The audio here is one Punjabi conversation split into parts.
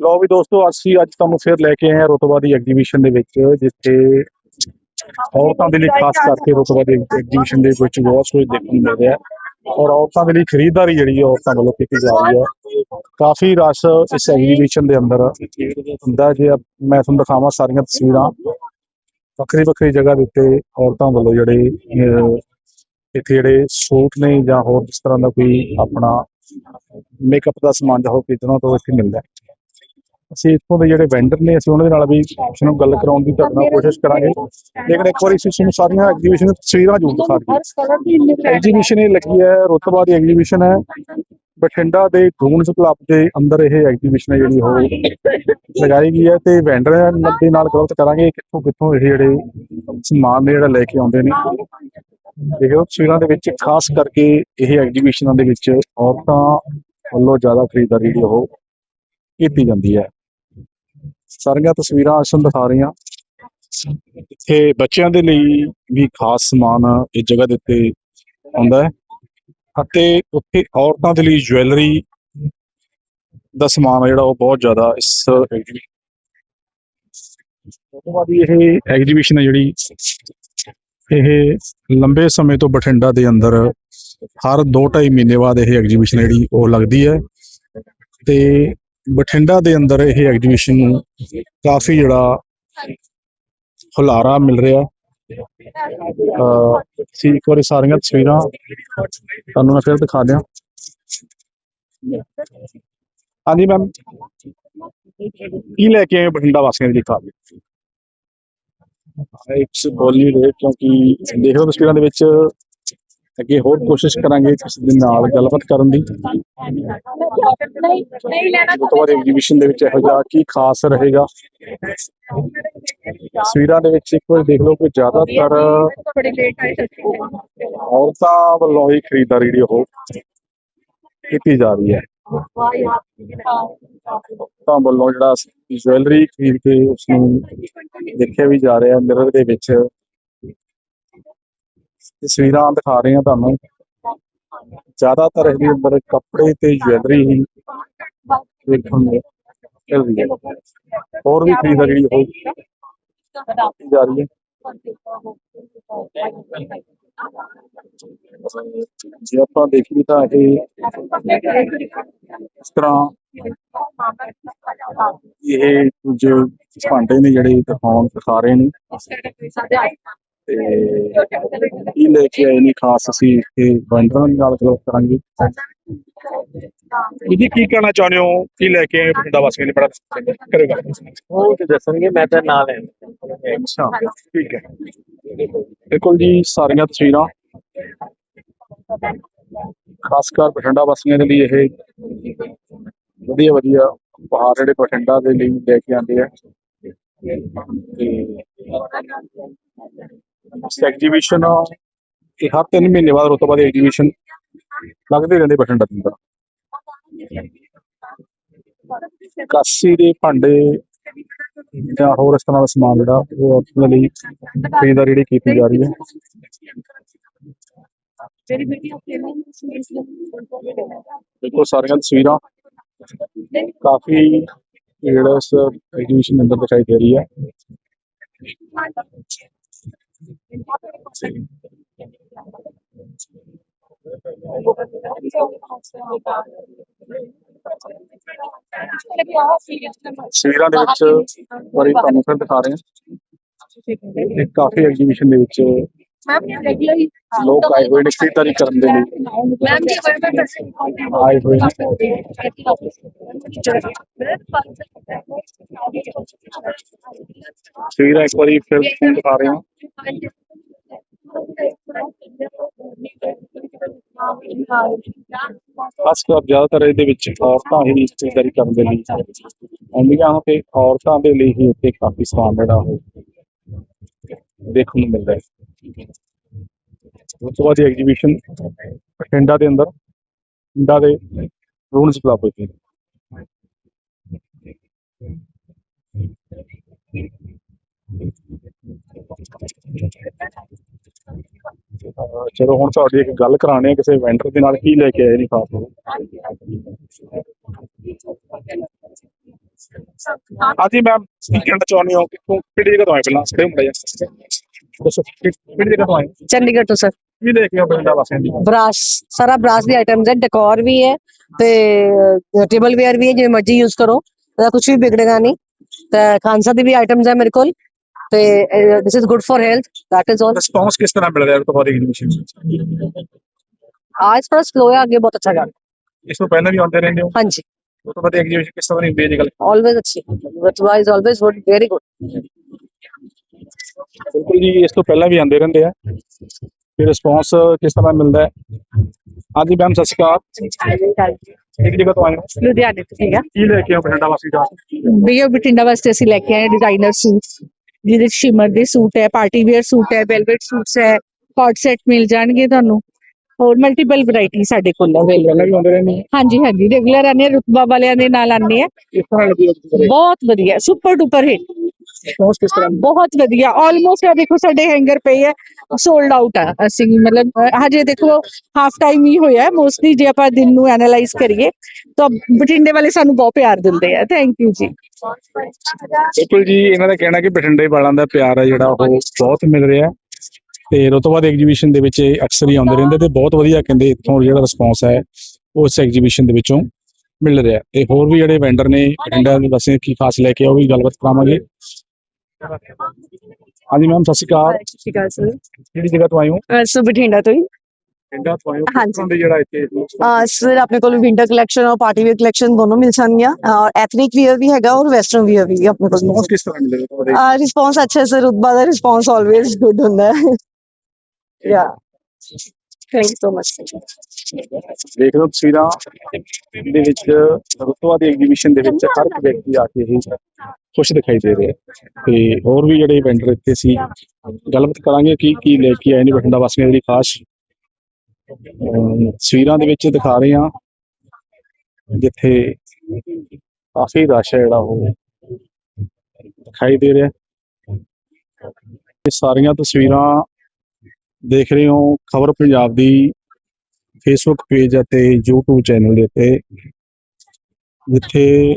ਲੋ ਵੀ ਦੋਸਤੋ ਅਸੀਂ ਅੱਜ ਤੁਹਾਨੂੰ ਫਿਰ ਲੈ ਕੇ ਆਏ ਹਾਂ ਰੁਤਬਾ ਦੀ ਐਗਜੀਬਿਸ਼ਨ ਦੇ ਵਿੱਚ ਜਿੱਥੇ ਔਰਤਾਂ ਦੇ ਲਈ ਖਾਸ ਕਰਕੇ ਰੁਤਬਾ ਦੀ ਐਗਜੀਬਿਸ਼ਨ ਦੇ ਵਿੱਚ ਬਹੁਤ ਕੁਝ ਦੇਖਣ ਨੂੰ ਮਿਲ ਰਿਹਾ ਔਰ ਔਰਤਾਂ ਦੇ ਲਈ ਖਰੀਦਦਾਰੀ ਜਿਹੜੀ ਹੈ ਔਰਤਾਂ ਵੱਲੋਂ ਕੀਤੀ ਜਾ ਰਹੀ ਹੈ। ਕਾਫੀ ਰਸ਼ ਇਸ ਐਗਜੀਬਿਸ਼ਨ ਦੇ ਅੰਦਰ ਹੁੰਦਾ ਜੇ ਮੈਂ ਤੁਹਾਨੂੰ ਦਿਖਾਵਾਂ ਸਾਰੀਆਂ ਤਸਵੀਰਾਂ। ਵੱਖਰੀ ਵੱਖਰੀ ਜਗ੍ਹਾ ਦੇ ਉੱਤੇ ਔਰਤਾਂ ਵੱਲੋਂ ਜਿਹੜੇ ਇੱਥੇ ਜਿਹੜੇ ਸੂਟ ਨੇ ਜਾਂ ਹੋਰ ਜਿਸ ਤਰ੍ਹਾਂ ਦਾ ਕੋਈ ਆਪਣਾ ਮੇਕਅਪ ਦਾ ਸਮਾਨ ਜਾਂ ਹੋਰ ਖਰੀਦਣਾ ਤੋਂ ਇੱਥੇ ਮਿਲਦਾ ਹੈ। ਅਸੀਂ ਇੱਥੋਂ ਦੇ ਜਿਹੜੇ ਵੈਂਡਰ ਨੇ ਅਸੀਂ ਉਹਨਾਂ ਦੇ ਨਾਲ ਵੀ ਉਸ ਨੂੰ ਗੱਲ ਕਰਾਉਣ ਦੀ ਤੁਹਾਡੇ ਨਾਲ ਕੋਸ਼ਿਸ਼ ਕਰਾਂਗੇ। ਲੇਕਿਨ ਇੱਕ ਵਾਰੀ ਅਸੀਂ ਸਾਰੀਆਂ ਐਗਜੀਬਿਸ਼ਨ ਦੀਆਂ ਤਸਵੀਰਾਂ ਜ਼ਰੂਰ ਦਿਖਾ ਦਈਏ। ਐਗਜੀਬਿਸ਼ਨ ਇਹ ਲੱਗੀ ਹੈ ਰੁਤਬਾ ਦੀ ਐਗਜੀਬਿਸ਼ਨ ਹੈ। ਬਠਿੰਡਾ ਦੇ ਡੂਨਸ ਕਲੱਬ ਦੇ ਅੰਦਰ ਇਹ ਐਗਜੀਬਿਸ਼ਨ ਹੈ ਜਿਹੜੀ ਉਹ ਲਗਾਈ ਗਈ ਹੈ ਤੇ ਵੈਂਡਰ ਦੇ ਨਾਲ ਗੱਲਬਾਤ ਕਰਾਂਗੇ ਕਿੱਥੋਂ ਕਿੱਥੋਂ ਇਹ ਜਿਹੜੇ ਸਮਾਨ ਨੇ ਜਿਹੜਾ ਲੈ ਕੇ ਆਉਂਦੇ ਨੇ। ਦੇਖੋ ਤਸਵੀਰਾਂ ਦੇ ਵਿੱਚ ਖਾਸ ਕਰਕੇ ਇਹ ਐਗਜੀਬਿਸ਼ਨਾਂ ਦੇ ਵਿੱਚ ਔਰਤਾਂ ਵੱਲੋਂ ਜ਼ਿਆਦਾ ਖਰੀਦਦਾਰੀ ਜਿਹੜੀ ਉਹ ਕੀਤੀ ਜਾਂਦੀ ਹੈ। ਸਾਰੀਆਂ ਤਸਵੀਰਾਂ ਅਸਲ ਦਿਖਾ ਰਹੀਆਂ ਇੱਥੇ ਬੱਚਿਆਂ ਦੇ ਲਈ ਵੀ ਖਾਸ ਸਮਾਨ ਇਸ ਜਗ੍ਹਾ ਦੇ ਉੱਤੇ ਆਉਂਦਾ ਹੈ ਅਤੇ ਉੱਥੇ ਔਰਤਾਂ ਦੇ ਲਈ ਜੁਐਲਰੀ ਦਾ ਸਮਾਨ ਜਿਹੜਾ ਉਹ ਬਹੁਤ ਜ਼ਿਆਦਾ ਇਸ ਐਗਜੀਬਿਸ਼ਨ ਤੋਂ ਬਾਅਦ ਇਹ ਐਗਜੀਬਿਸ਼ਨ ਹੈ ਜਿਹੜੀ, ਇਹ ਲੰਬੇ ਸਮੇਂ ਤੋਂ ਬਠਿੰਡਾ ਦੇ ਅੰਦਰ ਹਰ 2.5 ਮਹੀਨੇ ਬਾਅਦ ਇਹ ਐਗਜੀਬਿਸ਼ਨ ਜਿਹੜੀ ਉਹ ਲੱਗਦੀ ਹੈ ਤੇ ਬਠਿੰਡਾ ਦੇ ਅੰਦਰ ਇਹ ਐਗਜੀਬਿਸ਼ਨ ਨੂੰ ਕਾਫੀ ਜਿਹੜਾ ਹੁਲਾਰਾ ਮਿਲ ਰਿਹਾ। ਸੀ ਇੱਕ ਵਾਰੀ ਸਾਰੀਆਂ ਤਸਵੀਰਾਂ ਤੁਹਾਨੂੰ ਮੈਂ ਫਿਰ ਦਿਖਾ ਦਿਆਂ। ਹਾਂਜੀ ਮੈਮ ਕੀ ਲੈ ਕੇ ਆਏ ਬਠਿੰਡਾ ਵਾਸੀਆਂ ਦੇ ਲਈ ਖਾਸ ਇੱਕ ਬੋਲੀ ਰਹੇ ਕਿਉਂਕਿ ਦੇਖੋ ਤਸਵੀਰਾਂ ਦੇ ਵਿੱਚ ਅੱਗੇ ਹੋਰ ਕੋਸ਼ਿਸ਼ ਕਰਾਂਗੇ ਕਿਸੇ ਦੇ ਨਾਲ ਗੱਲਬਾਤ ਕਰਨ ਦੀ। ਤੁਹਾਡੇ ਐਗਜੀਬਿਸ਼ਨ ਦੇ ਵਿੱਚ ਇਹੋ ਜਿਹਾ ਕੀ ਖਾਸ ਰਹੇਗਾ? ਤਸਵੀਰਾਂ ਦੇ ਵਿੱਚ ਇੱਕ ਵਾਰ ਦੇਖ ਲਓ ਕਿ ਜ਼ਿਆਦਾਤਰ ਔਰਤਾਂ ਵੱਲੋਂ ਹੀ ਖਰੀਦਦਾਰੀ ਜਿਹੜੀ ਉਹ ਕੀਤੀ ਜਾ ਰਹੀ ਹੈ। ਔਰਤਾਂ ਵੱਲੋਂ ਜਿਹੜਾ ਜੁਐਲਰੀ ਖਰੀਦ ਕੇ ਉਸ ਨੂੰ ਦੇਖਿਆ ਵੀ ਜਾ ਰਿਹਾ ਮਿਰਰ ਦੇ ਵਿੱਚ। ਤਸਵੀਰਾਂ ਦਿਖਾ ਰਹੇ ਹਾਂ ਤੁਹਾਨੂੰ। ਜ਼ਿਆਦਾਤਰ ਇਹਦੇ ਅੰਦਰ ਕੱਪੜੇ ਤੇ ਜੁਐਲਰੀ ਹੀ ਦੇਖਣ ਨੂੰ ਮਿਲ ਰਹੀ ਹੈ। ਹੋਰ ਵੀ ਖਰੀਦਦਾਰੀ ਜਿਹੜੀ ਉਹ ਕੀਤੀ ਜਾ ਰਹੀ ਹੈ। ਜੇ ਆਪਾਂ ਦੇਖੀਏ ਤਾਂ ਇਹ ਇਸ ਤਰ੍ਹਾਂ ਇਹ ਕੁਝ ਭਾਂਡੇ ਨੇ ਜਿਹੜੇ ਦਿਖਾਉਣ ਦਿਖਾ ਰਹੇ ਨੇ। ਤੇ ਕੀ ਲੈ ਕੇ ਆਏ ਨੇ ਖਾਸ ਅਸੀਂ ਇੱਥੇ ਵੰਡਰਾਂ ਦੀ ਨਾਲ ਗੱਲ ਕਰਾਂਗੇ। ਜੀ ਕੀ ਕਹਿਣਾ ਚਾਹੁੰਦੇ ਹੋ? ਕੀ ਲੈ ਕੇ ਆਏ ਬਠਿੰਡਾ ਵਾਸੀਆਂ ਨੇ? ਬੜਾ ਕਰਿਓ ਗੱਲ। ਉਹ ਤੇ ਦੱਸਣਗੇ ਮੈਂ ਤਾਂ ਨਾਲ ਹੈ। ਅੱਛਾ ਠੀਕ ਹੈ। ਬਿਲਕੁਲ ਜੀ ਸਾਰੀਆਂ ਤਸਵੀਰਾਂ। ਖਾਸ ਕਰ ਬਠਿੰਡਾ ਵਾਸੀਆਂ ਦੇ ਲਈ ਇਹ ਵਧੀਆ ਵਧੀਆ ਉਪਹਾਰ ਜਿਹੜੇ ਬਠਿੰਡਾ ਦੇ ਲਈ ਲੈ ਕੇ ਆਉਂਦੇ ਆ। ਤੇ ਐਗਜੀਬਿਸ਼ਨ ਇਹ ਹਰ ਤਿੰਨ ਮਹੀਨੇ ਬਾਅਦ ਰੁਤਬਾ ਦੀ ਐਗਜੀਬਿਸ਼ਨ ਲੱਗਦੇ ਰਹਿੰਦੇ ਬਠਿੰਡਾ ਦੇ ਕਾਸੀ ਦੇ ਭਾਂਡੇ ਜਾਂ ਹੋਰ ਇਸ ਤਰ੍ਹਾਂ ਦਾ ਸਮਾਨ ਜਿਹੜਾ ਉਹ ਆਪਣੇ ਲਈ ਖਰੀਦਦਾਰੀ ਜਿਹੜੀ ਕੀਤੀ ਜਾ ਰਹੀ ਹੈ। ਦੇਖੋ ਸਾਰੀਆਂ ਤਸਵੀਰਾਂ ਕਾਫੀ ਜਿਹੜਾ ਇਸ ਐਗਜੀਬਿਸ਼ਨ ਅੰਦਰ ਦਿਖਾਈ ਦੇ ਰਹੀ ਹੈ। ਤਸਵੀਰਾਂ ਦੇ ਵਿੱਚ ਵਾਰੀ ਤੁਹਾਨੂੰ ਫਿਰ ਦਿਖਾ ਰਹੇ ਹਾਂ ਇਹ ਕਾਫੀ ਐਗਜ਼ੀਬਿਸ਼ਨ ਦੇ ਵਿੱਚ ਮੈਮ ਰੈਗੂਲਰਲੀ ਲੋਕ ਆਏ ਹੋਏ ਨੇ ਖਰੀਦਦਾਰੀ ਕਰਨ ਦੇ ਲਈ ਮੈਮ ਜੀ ਵਾਰ ਵਾਰ ਆਏ ਹੋਏ ਨੇ ਤਸਵੀਰਾਂ ਇੱਕ ਵਾਰੀ ਫਿਰ ਤੁਹਾਨੂੰ ਦਿਖਾ ਰਹੇ ਹਾਂ ਖਾਸ ਕਰ ਜ਼ਿਆਦਾਤਰ ਇਹਦੇ ਵਿੱਚ ਔਰਤਾਂ ਹੀ ਖਰੀਦਦਾਰੀ ਕਰਨ ਦੇ ਲਈ ਆਉਂਦੀਆਂ ਹਨ ਤੇ ਔਰਤਾਂ ਦੇ ਲਈ ਹੀ ਇੱਥੇ ਕਾਫੀ ਸਮਾਨ ਜਿਹੜਾ ਉਹ ਦੇਖਣ ਨੂੰ ਮਿਲਦਾ ਹੈ ਉਸ ਤੋਂ ਬਾਅਦ ਐਗਜੀਬਿਸ਼ਨ ਬਠਿੰਡਾ ਦੇ ਅੰਦਰ ਬਠਿੰਡਾ ਦੇ ਰੂਨਸ ਕਲੱਬ ਵਿੱਚ ਅਹ ਚਲੋ ਹੁਣ ਤੁਹਾਡੀ ਇੱਕ ਗੱਲ ਕਰਾਣੇ ਆ ਕਿਸੇ ਵੈਂਡਰ ਦੇ ਨਾਲ ਕੀ ਲੈ ਕੇ ਆਏ ਨਹੀਂ ਖਾਸ ਹਾਂਜੀ ਮੈਮ ਕੀ ਕਹਿਣਾ ਚਾਹੁੰਦੇ ਹੋ? ਕਿੱਥੋਂ ਕਿਹੜੀ ਜਗ੍ਹਾ ਤੋਂ ਆਏ ਪਹਿਲਾਂ? ਸੜੇ ਮੁੰਡਾ ਜੀ ਦੱਸੋ ਕਿ- ਕਿਹੜੀ ਜਗ੍ਹਾ ਤੋਂ ਆਏ? ਹੋ? ਚੰਡੀਗੜ੍ਹ ਤੋਂ ਸਰ ਕੀ ਲੈ ਕੇ ਆਏ ਪਿੰਡਾਂ ਵਾਸੀਆਂ ਦੀ ਬ੍ਰਾਸ ਸਾਰਾ ਬ੍ਰਾਸ ਦੀ ਆਈਟਮਸ ਹੈ ਡੈਕੋਰ ਵੀ ਹੈ ਤੇ ਟੇਬਲ ਵੇਅਰ ਵੀ ਹੈ ਜਿਵੇਂ ਮਰਜ਼ੀ ਯੂਜ਼ ਕਰੋ। ਇਹਦਾ ਕੁਝ ਵੀ ਵਿਗੜੇਗਾ ਨਹੀਂ। ਤੇ ਖਾਂਸਾ ਦੀ ਵੀ ਆਈਟਮਸ ਹੈ ਮੇਰੇ ਕੋਲ। ਤੇ this is good for health that is all response ਕਿਸ ਤਰ੍ਹਾਂ ਮਿਲ ਰਿਹਾ? ਤੁਹਾਡੀ ਐਡਮਿਸ਼ਨ ਆਜ ਫਰ ਸਲੋ ਹੈ ਅੱਗੇ ਬਹੁਤ ਅੱਛਾ ਗੱਲ। ਇਸ ਤੋਂ ਪਹਿਲਾਂ ਵੀ ਆਉਂਦੇ ਰਹਿੰਦੇ ਹੋ? ਹਾਂਜੀ। ਉਹ ਤੋਂ ਬਾਅਦ ਐਗਜੀਬਿਸ਼ਨ ਕਿਸ ਤਰ੍ਹਾਂ ਦੀ ਬੇਜ ਗੱਲ। ਆਲਵੇਜ਼ ਅੱਛੀ। But wise always good very good ਬਿਲਕੁਲ ਜੀ ਇਸ ਤੋਂ ਪਹਿਲਾਂ ਵੀ ਆਉਂਦੇ ਰਹਿੰਦੇ ਆ। ਤੇ ਰਿਸਪੌਂਸ ਕਿਸ ਤਰ੍ਹਾਂ ਮਿਲਦਾ ਹੈ? ਹਾਂਜੀ ਮੈਮ ਸਤਿ ਸ਼੍ਰੀ ਅਕਾਲ। ਇੱਕ ਜਗ੍ਹਾ ਤੋਂ ਆਏ ਲੁਧਿਆਣੇ ਤੋਂ ਠੀਕ ਆ ਕੀ ਲੈ ਕੇ ਆਏ ਬਠਿੰਡਾ ਵਾਸੀ ਜਾ ਬਈਓ ਬਠਿੰਡਾ ਵਾਸਤੇ ਅਸੀਂ ਲੈ ਕੇ ਆਏ ਡਿਜ਼ਾਈਨਰ ਸੂਟ ਜਿਹਦੇ ਚ ਸ਼ਿਮਰ ਦੇ ਸੂਟ ਹੈ ਪਾਰਟੀ ਵੇਅਰ ਸੂਟ ਹੈ ਵੈਲਵਟ ਸੂਟਸ ਹੈ ਕਾਰਡ ਸੈਟ ਮਿਲ ਜਾਣਗੇ ਤੁਹਾਨੂੰ। ਹੋਰ ਮਲਟੀਪਲ ਵੈਰਾਈਟੀ ਸਾਡੇ ਕੋਲ ਅਵੇਲੇਬਲ ਆ। ਹਾਂਜੀ ਹਾਂਜੀ ਰੈਗੂਲਰ ਆਨੇ ਰੁਤਬਾ ਵਾਲਿਆਂ ਦੇ ਨਾਲ ਆਨੇ ਆ। ਬਹੁਤ ਵਧੀਆ ਸੁਪਰ ਡੁਪਰ ਹਿੱਟ ਰਿਸਪੌਂਸ ਕਿਸ ਤਰ੍ਹਾਂ ਬਹੁਤ ਵਧੀਆ। ਆਲਮੋਸਟ ਆ ਦੇਖੋ ਸਾਡੇ ਹੈਂਗਰ ਪਏ ਹੈ ਸੋਲਡ ਆਊਟ ਆ ਅਸੀਂ ਮਤਲਬ ਹਜੇ ਦੇਖੋ ਹਾਫ ਟਾਈਮ ਹੀ ਹੋਇਆ। ਮੋਸਟਲੀ ਜੇ ਆਪਾਂ ਦਿਨ ਨੂੰ ਐਨਾਲਾਈਜ਼ ਕਰੀਏ ਤਾਂ ਬਠਿੰਡੇ ਵਾਲੇ ਸਾਨੂੰ ਬਹੁਤ ਪਿਆਰ ਦਿੰਦੇ ਆ। ਥੈਂਕ ਯੂ ਜੀ। ਬਿਲਕੁਲ ਜੀ ਇਹਨਾਂ ਦਾ ਕਹਿਣਾ ਕਿ ਬਠਿੰਡੇ ਵਾਲਾਂ ਦਾ ਪਿਆਰ ਹੈ ਜਿਹੜਾ ਉਹ ਬਹੁਤ ਮਿਲ ਰਿਹਾ। ਹੈ ਤੇ ਉਹ ਤੋਂ ਬਾਅਦ ਐਗਜ਼ੀਬਿਸ਼ਨ ਦੇ ਵਿੱਚ ਅਕਸਰ ਹੀ ਆਉਂਦੇ ਰਹਿੰਦੇ ਤੇ ਬਹੁਤ ਵਧੀਆ ਕਹਿੰਦੇ ਇੱਥੋਂ ਜਿਹੜਾ ਰਿਸਪੌਂਸ ਹੈ ਉਹ ਇਸ ਐਗਜ਼ੀਬਿਸ਼ਨ ਦੇ ਵਿੱਚੋਂ ਮਿਲ ਰਿਹਾ। ਹੈ। ਤੇ ਹੋਰ ਵੀ ਜਿਹੜੇ ਵੈਂਡਰ ਨੇ ਬਠਿੰਡਾ ਦੇ ਵਸੇ ਕੀ ਖਾਸ ਲੈ ਕੇ ਉਹ ਵੀ ਗੱਲਬਾਤ ਕਰਾਵਾਂਗੇ। ਹਾਂਜੀ ਮੈਮ ਸਤਿ ਸ਼੍ਰੀ ਅਕਾਲ। ਸਤਿ ਸ਼੍ਰੀ ਅਕਾਲ ਸਰ ਕਿਹੜੀ ਜਗ੍ਹਾ ਤੋਂ ਆਏ ਹੋ? ਸੋ ਬਠਿੰਡਾ ਤੋਂ ਹੀ। ਬਠਿੰਡਾ ਤੋਂ ਆਏ ਹੋ? ਹਾਂਜੀ। ਕਿੱਥੋਂ ਦੇ ਜਿਹੜਾ ਇੱਥੇ ਸਰ ਆਪਣੇ ਕੋਲ ਵਿੰਟਰ ਕਲੈਕਸ਼ਨ ਔਰ ਪਾਰਟੀ ਵੇਅਰ ਕਲੈਕਸ਼ਨ ਦੋਨੋਂ ਮਿਲ ਜਾਣਗੀਆਂ। ਔਰ ਐਥਨਿਕ ਵੇਅਰ ਵੀ ਹੈਗਾ ਔਰ ਵੈਸਟਰਨ ਵੇਅਰ ਵੀ ਆਪਣੇ ਕੋਲ ਰਿਸਪੌਂਸ ਕਿਸ ਤਰ੍ਹਾਂ ਮਿਲ ਰਿਹਾ ਤੁਹਾਡੇ ਰਿਸਪੌਂਸ ਅੱਛਾ ਹੈ ਸਰ ਰੁਤਬਾ ਦਾ ਰਿਸਪੌਂਸ ਆਲਵੇਜ਼ ਗੁੱਡ ਹੁੰਦਾ ਹੈ। ਯਾ ਥੈਂਕ ਯੂ ਸੋ ਮਚ ਦੇਖ ਲਓ ਤਸਵੀਰਾਂ ਦੇ ਵਿੱਚ, ਰੁਤਬਾ ਦੀ ਐਗਜ਼ੀਬਿਸ਼ਨ ਦੇ ਵਿੱਚ ਹਰ ਇੱਕ ਵਿਅਕਤੀ ਆ ਕੇ ਹੀ ਖੁਸ਼ ਦਿਖਾਈ ਦੇ ਰਿਹਾ ਤੇ ਹੋਰ ਵੀ ਜਿਹੜੇ ਵੈਂਡਰ ਇੱਥੇ ਸੀ, ਗੱਲਬਾਤ ਕਰਾਂਗੇ ਕੀ ਕੀ ਲੈ ਕੇ ਆਏ ਨੇ ਬਠਿੰਡਾ ਵਾਸੀਆਂ ਦੀ ਖਾਸ। ਤਸਵੀਰਾਂ ਦੇ ਵਿੱਚ ਦਿਖਾ ਰਹੇ ਹਾਂ, ਜਿੱਥੇ ਕਾਫੀ ਰਸ਼ ਹੈ ਜਿਹੜਾ ਉਹ ਦਿਖਾਈ ਦੇ ਰਿਹਾ ਇਹ ਸਾਰੀਆਂ ਤਸਵੀਰਾਂ ਦੇਖ ਰਹੇ ਹੋ ਖਬਰ ਪੰਜਾਬ ਦੀ ਫੇਸਬੁੱਕ ਪੇਜ ਅਤੇ YouTube ਚੈਨਲ ਦੇ ਉੱਤੇ, ਜਿੱਥੇ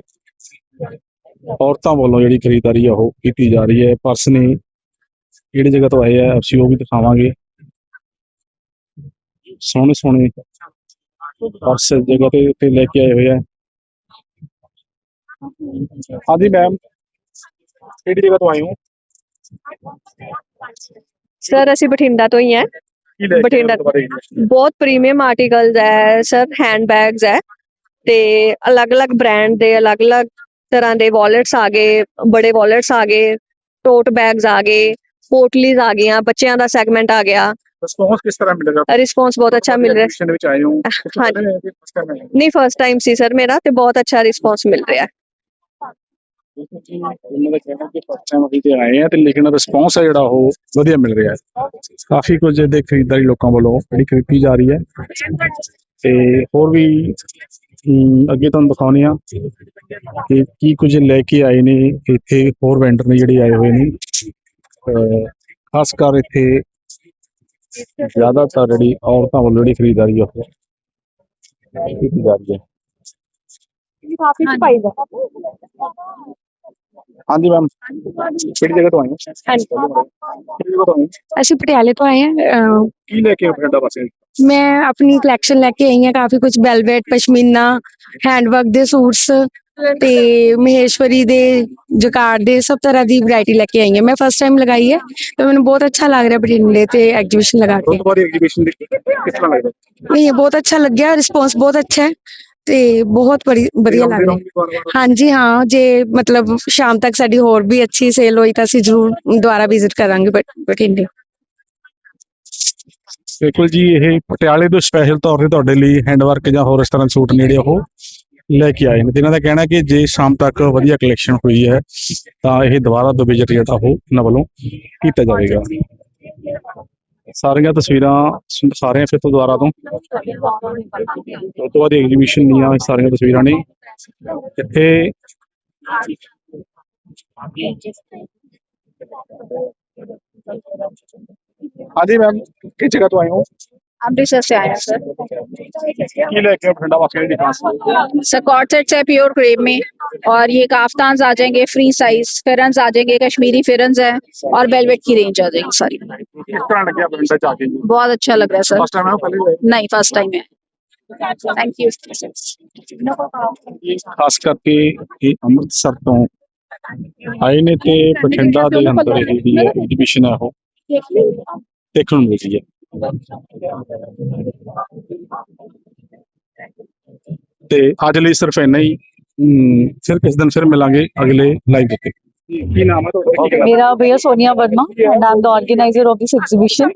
ਔਰਤਾਂ ਵੱਲੋਂ ਜਿਹੜੀ ਖਰੀਦਦਾਰੀ ਆ ਉਹ ਕੀਤੀ ਜਾ ਰਹੀ ਹੈ। ਪਰਸ ਨੇ ਕਿਹੜੀ ਜਗ੍ਹਾ ਤੋਂ ਆਏ ਆ, ਅਸੀਂ ਉਹ ਵੀ ਦਿਖਾਵਾਂਗੇ। ਸੋਹਣੇ ਸੋਹਣੇ ਪਰਸ ਇਸ ਜਗ੍ਹਾ ਤੇ ਤੇ ਲੈ ਕੇ ਆਏ ਹੋਏ ਆ। ਹਾਂਜੀ ਮੈਮ ਕਿਹੜੀ ਜਗ੍ਹਾ ਤੋਂ ਆਏ ਹੋ? ਸਰ ਅਸੀਂ ਬਠਿੰਡਾ ਤੋਂ ਹੀ ਹੈ। ਕੀ ਲੈ ਕੇ ਆਏ ਬਠਿੰਡਾ। ਦੁਬਾਰੇ? ਬਹੁਤ ਪ੍ਰੀਮੀਅਮ ਆਰਟੀਕਲਸ ਹੈ ਸਰ ਹੈਂਡ ਬੈਗਸ ਹੈ। ਤੇ ਅਲੱਗ-ਅਲੱਗ ਬ੍ਰਾਂਡ ਦੇ ਅਲੱਗ-ਅਲੱਗ ਤਰ੍ਹਾਂ ਦੇ ਵਾਲਟਸ ਆ ਗਏ ਬੜੇ ਵਾਲਟਸ ਆ ਗਏ ਟੋਟ ਬੈਗਸ ਆ ਗਏ ਪੋਟਲੀਜ਼ ਆ ਗਈਆਂ ਬੱਚਿਆਂ ਦਾ ਸੈਗਮੈਂਟ ਆ ਗਿਆ। ਰਿਸਪੌਂਸ ਕਿਸ ਤਰ੍ਹਾਂ ਮਿਲੇਗਾ ਰਿਸਪੌਂਸ ਬਹੁਤ ਅੱਛਾ ਮਿਲ ਰਿਹਾ। Exhibition ਦੇ ਵਿੱਚ ਆਏ ਹੋ? ਹਾਂਜੀ। ਹਾਂਜੀ ਨਹੀਂ ਫਰਸਟ ਟਾਈਮ ਸੀ ਸਰ ਮੇਰਾ ਤੇ ਬਹੁਤ ਅੱਛਾ ਰਿਸਪੌਂਸ ਮਿਲ ਰਿਹਾ। ਉਹਨਾਂ ਦਾ ਕਹਿਣਾ ਕਿ ਫਸਟ ਟਾਈਮ ਅਸੀਂ ਤੇ ਆਏ ਆ ਤੇ ਲੇਕਿਨ ਰਿਸਪੌਂਸ ਹੈ ਜਿਹੜਾ ਉਹ ਵਧੀਆ ਮਿਲ ਰਿਹਾ ਹੈ। ਕਾਫੀ ਕੁਝ ਦੇ ਖਰੀਦਦਾਰੀ ਲੋਕਾਂ ਵੱਲੋਂ ਜਿਹੜੀ ਖਰੀਦੀ ਜਾ ਰਹੀ ਹੈ। ਤੇ ਹੋਰ ਵੀ ਅੱਗੇ ਤੁਹਾਨੂੰ ਦਿਖਾਉਂਦੇ ਆ ਕਿ ਕੀ ਕੁਝ ਲੈ ਕੇ ਆਏ ਨੇ ਇੱਥੇ, ਹੋਰ ਵੈਂਡਰ ਨੇ ਜਿਹੜੇ ਆਏ ਹੋਏ ਨੇ। ਖਾਸ ਕਰ ਇੱਥੇ ਜ਼ਿਆਦਾਤਰ ਜਿਹੜੀ ਔਰਤਾਂ ਵੱਲੋਂ ਜਿਹੜੀ ਖਰੀਦਦਾਰੀ ਆ ਉਹ ਕੀਤੀ ਜਾ ਰਹੀ ਹੈ। ਕਾਫੀ ਪਾਈਦਾ ਹਾਂਜੀ ਮੈਮ ਕਿਹੜੀ ਜਗ੍ਹਾ ਤੋਂ ਆਏ ਹੋ? ਕਿਹੜੀ ਜਗ੍ਹਾ ਤੋਂ ਆਏ ਹੋ? ਅਸੀਂ ਪਟਿਆਲੇ ਤੋਂ ਆਏ ਹਾਂ ਕੀ ਲੈ ਕੇ ਆਏ ਬਠਿੰਡਾ ਵਾਸਤੇ ਮੈਂ ਆਪਣੀ ਕਲੈਕਸ਼ਨ ਲੈ ਕੇ ਆਈ ਹਾਂ ਕਾਫੀ ਕੁਝ ਵੈਲਵਟ ਪਸ਼ਮੀਨਾ ਹੈਂਡਵਰਕ ਦੇ ਸੂਟਸ ਤੇ ਮਹੇਸ਼ਵਰੀ ਦੇ ਜਕਾਰ ਦੇ ਸਭ ਤਰ੍ਹਾਂ ਦੀ ਵੈਰਾਈਟੀ ਲੈ ਕੇ ਆਈ ਹਾਂ। ਮੈਂ ਫਸਟ ਟਾਈਮ ਲਗਾਈ ਹੈ ਤੇ ਮੈਨੂੰ ਬਹੁਤ ਅੱਛਾ ਲੱਗ ਰਿਹਾ ਬਠਿੰਡੇ ਤੇ ਐਗਜੀਬਿਸ਼ਨ ਲਗਾ ਕੇ। ਬਾਅਦ ਐਗਜ਼ੀਬਿਸ਼ਨ ਦੀ ਕਿਸ ਤਰ੍ਹਾਂ ਲੱਗਦਾ ਨਹੀਂ ਬਹੁਤ ਅੱਛਾ ਲੱਗਿਆ ਰਿਸਪੌਂਸ ਬਹੁਤ ਅੱਛਾ ਹੈ। ਤੇ ਬਹੁਤ ਬੜੀ ਵਧੀਆ ਲੱਗ ਰਿਹਾ ਹਾਂਜੀ ਹਾਂ ਜੇ ਮਤਲਬ ਸ਼ਾਮ ਤੱਕ ਸਾਡੀ ਹੋਰ ਵੀ ਅੱਛੀ ਸੇਲ ਹੋਈ ਤਾਂ ਅਸੀਂ ਜ਼ਰੂਰ ਦੁਬਾਰਾ ਵਿਜ਼ਿਟ ਕਰਾਂਗੇ ਬਟ ਬਠਿੰਡੇ ਬਿਲਕੁਲ ਜੀ ਇਹ ਪਟਿਆਲੇ ਤੋਂ ਸਪੈਸ਼ਲ ਤੌਰ ਤੇ ਤੁਹਾਡੇ ਲਈ ਹੈਂਡਵਰਕ ਜਾਂ ਹੋਰ ਇਸ ਤਰ੍ਹਾਂ ਦੇ ਸੂਟ ਨੇੜੇ ਉਹ ਲੈ ਕੇ ਆਏ ਨੇ। ਤੇ ਇਹਨਾਂ ਦਾ ਕਹਿਣਾ ਕਿ ਜੇ ਸ਼ਾਮ ਤੱਕ ਵਧੀਆ ਕਲੈਕਸ਼ਨ ਹੋਈ ਹੈ ਤਾਂ ਇਹ ਦੁਬਾਰਾ ਤੋਂ ਵਿਜ਼ਿਟ ਜਿਹੜਾ ਉਹ ਇਹਨਾਂ ਵੱਲੋਂ ਕੀਤਾ ਜਾਵੇਗਾ। ਸਾਰੀਆਂ ਤਸਵੀਰਾਂ ਤੁਹਾਨੂੰ ਦਿਖਾ ਰਹੇ ਹਾਂ ਫਿਰ ਤੋਂ ਦੁਬਾਰਾ ਤੋਂ ਉਸ ਤੋਂ ਬਾਅਦ ਐਗਜ਼ੀਬਿਸ਼ਨ ਦੀਆਂ ਇਹ ਸਾਰੀਆਂ ਤਸਵੀਰਾਂ ਨੇ ਇੱਥੇ ਹਾਂਜੀ ਮੈਮ ਕਿਸ ਜਗ੍ਹਾ ਤੋਂ ਆਏ ਹੋ अमृतसर से आए हैं सर ਕੀ ਲੈ ਕੇ ਆਏ ਬਠਿੰਡਾ ਵਾਸੀਆਂ ਦੀ ਖਾਸ सर कॉर्ड सेट्स है प्योर क्रेप में और ये काफ्तान्स आ जाएंगे फ्री साइज फिरन्स आ जाएंगे कश्मीरी फिरन्स है और वेलवेट की रेंज आ जाएगी सारी ਕਿਸ ਤਰ੍ਹਾਂ ਲੱਗਿਆ ਬਠਿੰਡਾ ਚ ਆ ਕੇ बहुत अच्छा लग रहा है सर ਫਸਟ ਟਾਈਮ ਹੈ ਪਹਿਲੇ ਵੀ ਆਏ? नहीं फर्स्ट टाइम है थैंक यू ਖਾਸ ਕਰਕੇ ਇਹ ਅੰਮ੍ਰਿਤਸਰ ਤੋਂ ਆਏ ਨੇ ਤੇ ਬਠਿੰਡਾ ਦੇ ਅੰਦਰ ਇਹ ਜਿਹੜੀ ਹੈ ਐਗਜ਼ੀਬਿਸ਼ਨ ਹੈ ਉਹ ਦੇਖਣ ਨੂੰ ਮਿਲਦੀ ਹੈ ਤੇ ਅੱਜ ਲਈ ਸਿਰਫ ਇੰਨਾ ਹੀ ਹਮ, ਫਿਰ ਕਿਸ ਦਿਨ ਫਿਰ ਮਿਲਾਂਗੇ ਅਗਲੇ ਲਾਈਵ ਉੱਤੇ। ਕੀ ਨਾਮ ਹੈ ਤੁਹਾਡਾ? ਮੇਰਾ ਭਈਆ Sonia Verma and Aam the organiser of this exhibition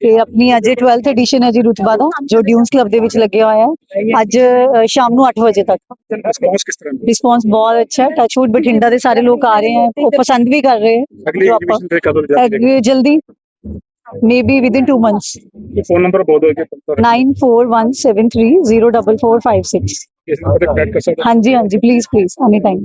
ਤੇ ਆਪਣੀ ਅੱਜ 12th ਐਡੀਸ਼ਨ ਹੈ ਜੀ ਰੁਤਬਾ ਦਾ ਜੋ ਡਿਊਨਸ ਕਲੱਬ ਦੇ ਵਿੱਚ ਲੱਗਿਆ ਹੋਇਆ ਹੈ। ਅੱਜ ਸ਼ਾਮ ਨੂੰ 8 ਵਜੇ ਤੱਕ। ਰਿਸਪੌਂਸ ਕਿਸ ਤਰ੍ਹਾਂ ਦਾ? ਰਿਸਪੌਂਸ ਬਹੁਤ ਅੱਛਾ ਹੈ। ਟੱਚਵੁੱਡ ਬਠਿੰਡਾ ਦੇ ਸਾਰੇ ਲੋਕ ਆ ਰਹੇ ਹੈ। ਉਹ ਪਸੰਦ ਵੀ ਕਰ ਰਹੇ ਹੈ। ਅਗਲੀ ਜੋ ਆਪਾਂ- ਐਗਜ਼ੀਬਿਸ਼ਨ ਤੇ ਕਦੋਂ ਜਾ ਅਗਲੇ ਜਲਦੀ maybe within 2 months phone number ਬੋਲ ਦਿਓ ਕਿ ਇਸ 9417304456 ਨੰਬਰ ਤੇ ਕੰਟੈਕਟ ਕਰ ਸਕਦੇ ਹਾਂਜੀ ਹਾਂਜੀ ਪਲੀਜ਼ ਪਲੀਜ਼ ਐਨੀ ਟਾਈਮ